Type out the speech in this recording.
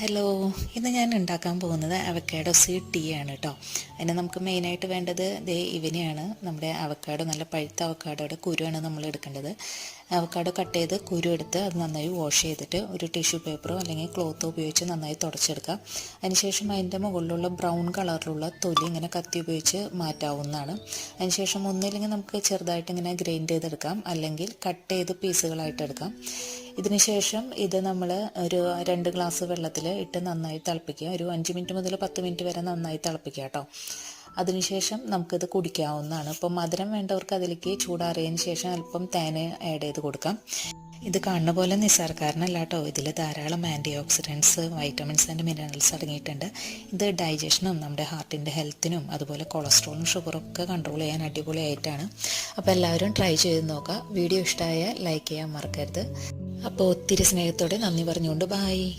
Hello ഇന്ന് ഞാൻ ഉണ്ടാക്കാൻ പോകുന്നത് അവക്കാഡോ സീഡ് ടീ ആണ് കേട്ടോ അതിന് നമുക്ക് മെയിനായിട്ട് വേണ്ടത് ദേ ഇവനെയാണ്. നമ്മുടെ അവക്കാഡോ നല്ല പഴുത്ത അവക്കാഡോയുടെ കുരുവാണ് നമ്മൾ എടുക്കേണ്ടത്. അവക്കാഡോ കട്ട് ചെയ്ത് കുരു എടുത്ത് അത് നന്നായി വാഷ് ചെയ്തിട്ട് ഒരു ടിഷ്യൂ പേപ്പറോ അല്ലെങ്കിൽ ക്ലോത്തോ ഉപയോഗിച്ച് നന്നായി തുടച്ചെടുക്കാം. അതിനുശേഷം അതിന്റെ മുകളിലുള്ള ബ്രൗൺ കളറിലുള്ള തൊലി ഇങ്ങനെ കത്തി ഉപയോഗിച്ച് മാറ്റാവുന്നതാണ്. അതിനുശേഷം ഒന്നില്ലെങ്കിൽ നമുക്ക് ചെറുതായിട്ട് ഇങ്ങനെ ഗ്രൈൻഡ് ചെയ്തെടുക്കാം. അല്ലെങ്കിൽ കട്ട് ചെയ്ത് പീസുകളായിട്ട് എടുക്കാം. ഇതിനുശേഷം ഇത് നമ്മൾ ഒരു രണ്ട് ഗ്ലാസ് വെള്ളത്തിൽ ഇട്ട് നന്നായി തിളപ്പിക്കുക. ഒരു അഞ്ച് മിനിറ്റ് മുതൽ പത്ത് മിനിറ്റ് വരെ നന്നായി തിളപ്പിക്കുക കേട്ടോ. അതിനുശേഷം നമുക്കിത് കുടിക്കാവുന്നതാണ്. ഇപ്പം മധുരം വേണ്ടവർക്ക് അതിലേക്ക് ചൂടാറിയതിന് ശേഷം അല്പം തേന് ആഡ് ചെയ്ത് കൊടുക്കാം. ഇത് കാണുന്ന പോലെ നിസ്സാരക്കാരനല്ല കേട്ടോ ഇതിൽ ധാരാളം anti oxidants vitamins and minerals അടങ്ങിയിട്ടുണ്ട്. ഇത് ഡൈജഷനും നമ്മുടെ ഹാർട്ടിന്റെ ഹെൽത്തിനും അതുപോലെ കൊളസ്ട്രോളും ഷുഗറും ഒക്കെ കൺട്രോൾ ചെയ്യാൻ അടിപൊളിയായിട്ടാണ്. അപ്പോൾ എല്ലാവരും ട്രൈ ചെയ്ത് നോക്കുക വീഡിയോ ഇഷ്ടമായ ലൈക്ക് ചെയ്യാൻ മറക്കരുത്. അപ്പോൾ ഒത്തിരി സ്നേഹത്തോടെ നന്ദി പറഞ്ഞുകൊണ്ട് ബായ്